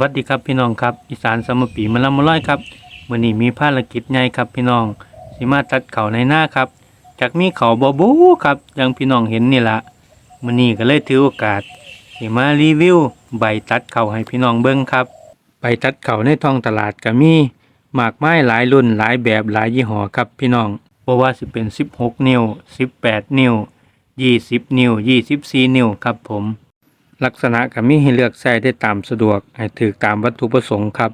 วัสดีครับพี่น้องครับอีสานสมปีมาลำมาร้อยครับมื้อนี้มีภารกิจใหญ่ครับพี่น้องสิมาตัดเขาในหน้าครับจากมีเขาบ่บูครับอย่างพี่น้องเห็นนี่ละมื้อนี้ก็เลยถือโอกาสสิมารีวิวใบตัดเขาให้พี่น้องเบิ่งครับใบตัดเขาในท้องตลาดก็มีมากมายหลายรุ่นหลายแบบหลายยี่ห้อครับพี่น้องบ่ว่าสิเป็น 16 นิ้ว 18 นิ้ว 20 นิ้ว 24 นิ้วครับผม ลักษณะก็มีให้เลือกใช้ได้ตามสะดวก ให้ถือตามวัตถุประสงค์ครับ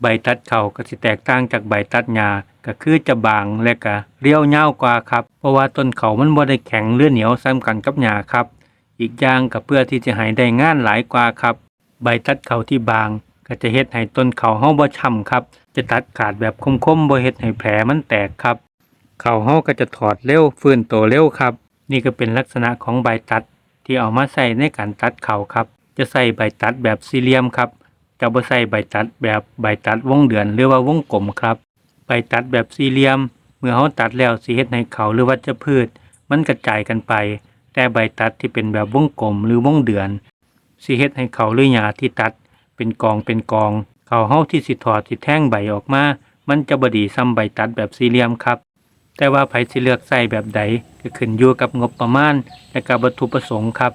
ใบตัดเข่าก็สิแตกต่างจากใบตัดหญ้าก็คือจะบางและก็เรียวยาวกว่าครับ เพราะว่าต้นเขามันบ่ได้แข็งหรือเหนียวซ้ำกันกับหญ้าครับ อีกอย่างก็เพื่อที่จะให้ได้งานหลายกว่าครับ ใบตัดเขาที่บาง ก็จะเฮ็ดให้ต้นเขาเฮาบ่ช้ำครับ จะตัดขาดแบบคมๆบ่เฮ็ดให้แผลมันแตกครับ เขาเฮาก็จะถอดเร็วฟื้นโตเร็วครับ นี่ก็เป็นลักษณะของใบตัด ที่เอามาใส่ในการตัดเขาครับ จะใส่ใบตัดแบบสี่เหลี่ยมครับจะบ่ใส่ใบตัดแบบใบตัดวงเดือนหรือว่าวงกลมครับ ใบตัดแบบสี่เหลี่ยม เมื่อเขาตัดแล้วสิเฮ็ดให้เขาหรือวัชพืช มันกระจายกันไป แต่ใบตัดที่เป็นแบบวงกลมหรือวงเดือนสิเฮ็ดให้เขาหรือหญ้าที่ตัด เป็นกองเป็นกอง เขาเฮาที่สิถอดสิแท่งใบออกมา มันจะบดีซ้ำใบตัดแบบสี่เหลี่ยมครับ แต่ว่าไผสิเลือกใส่แบบใดก็ขึ้นอยู่กับงบประมาณและกับวัตถุประสงค์ครับ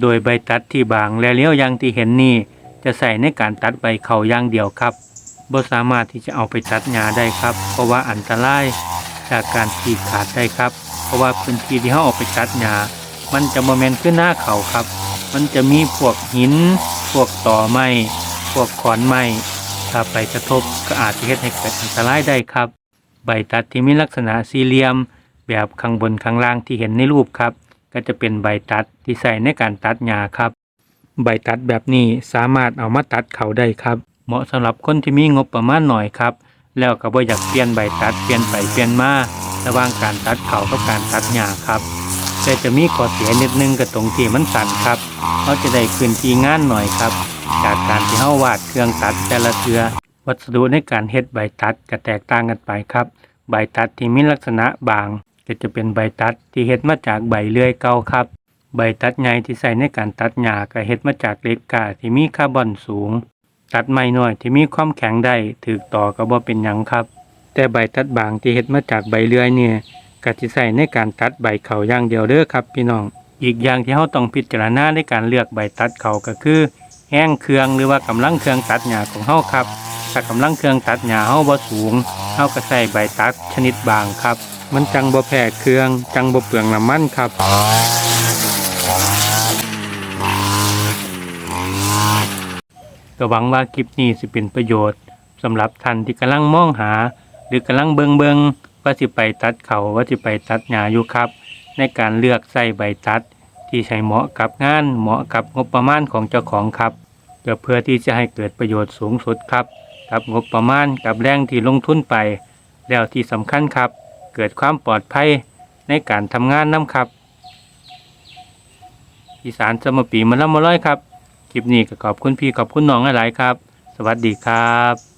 โดยใบตัดที่บางและเลี้ยวอย่างที่เห็นนี่จะใส่ในการตัดใบเขาอย่างเดียวครับบ่สามารถที่จะเอาไปตัดหญ้าได้ครับ เพราะว่าอันตรายจากการฉีกขาดได้ครับ เพราะว่าพื้นที่ที่เขาเอาไปตัดหญ้ามันจะโมเมนต์ขึ้นหน้าเขาครับ มันจะมีพวกหิน พวกต่อไม้ พวกขอนไม้ ถ้าไปกระทบก็อาจจะเฮ็ดให้เกิดอันตรายได้ครับ ใบตัดที่มีลักษณะสี่เหลี่ยม แบบข้างบนข้างล่างที่เห็นในรูปครับ ก็จะเป็นใบตัดที่ใส่ในการตัดหญ้าครับ ใบตัดแบบนี้สามารถเอามาตัดเขาได้ครับ เหมาะสำหรับคนที่มีงบประมาณหน่อยครับ แล้วก็บ่อยากเปลี่ยนใบตัดเปลี่ยนไปเปลี่ยนมาระหว่างการตัดเขากับการตัดหญ้าครับ แต่จะมีข้อเสียนิดนึงก็ตรงที่มันสั่นครับเขาจะได้พื้นที่งานหน่อยครับ จากการที่เฮาวาดเครื่องตัดแต่ละเทือ วัสดุในการเฮ็ดใบตัดก็แตกต่างกันไปครับ ใบตัดที่มีลักษณะบาง ก็จะเป็นใบตัดที่เฮ็ดมาจากใบเลื่อยเก่าครับ ใบตัดใหญ่ที่ใส่ในการตัดหญ้าก็เฮ็ดมาจากเหล็กกาที่มีคาร์บอนสูง ตัดไม้น้อยที่มีความแข็งได้ถูกต่อก็บ่เป็นหยังครับ แต่ใบตัดบางที่เฮ็ดมาจากใบเลื่อยเนี่ยก็สิใส่ในการตัดใบเขาอย่างเดียวเด้อครับ พี่น้อง อีกอย่างที่เฮาต้องพิจารณาในการเลือกใบตัดเขาก็คือ แห้งเครื่องหรือว่ากำลังเครื่องตัดหญ้าของเฮาครับ ถ้ากำลังเครื่องตัดหญ้าเฮาบ่สูงเฮาก็ใส่ใบตัดชนิดบางครับ มันจังบ่แพ้เครื่องจังบ่เปลืองน้ำมันครับก็หวังว่าคลิปนี้สิเป็นประโยชน์สำหรับท่านที่กำลังมองหา หรือกำลังเบิงเบิงว่าสิไปตัดเขาว่าสิไปตัดหญ้าอยู่ครับ ในการเลือกใส่ใบตัด ที่ใช้เหมาะกับงานเหมาะกับงบประมาณของเจ้าของครับก็เพื่อที่จะให้เกิดประโยชน์สูงสุดครับ กับงบประมาณกับแรงที่ลงทุนไป แล้วที่สำคัญครับ เกิดความปลอดภัยในการทำงานน้ำครับ อีสานสมปีมาแล้วมาร้อยครับคลิปนี้ก็ขอบคุณพี่ขอบคุณน้องหลายๆครับ สวัสดีครับ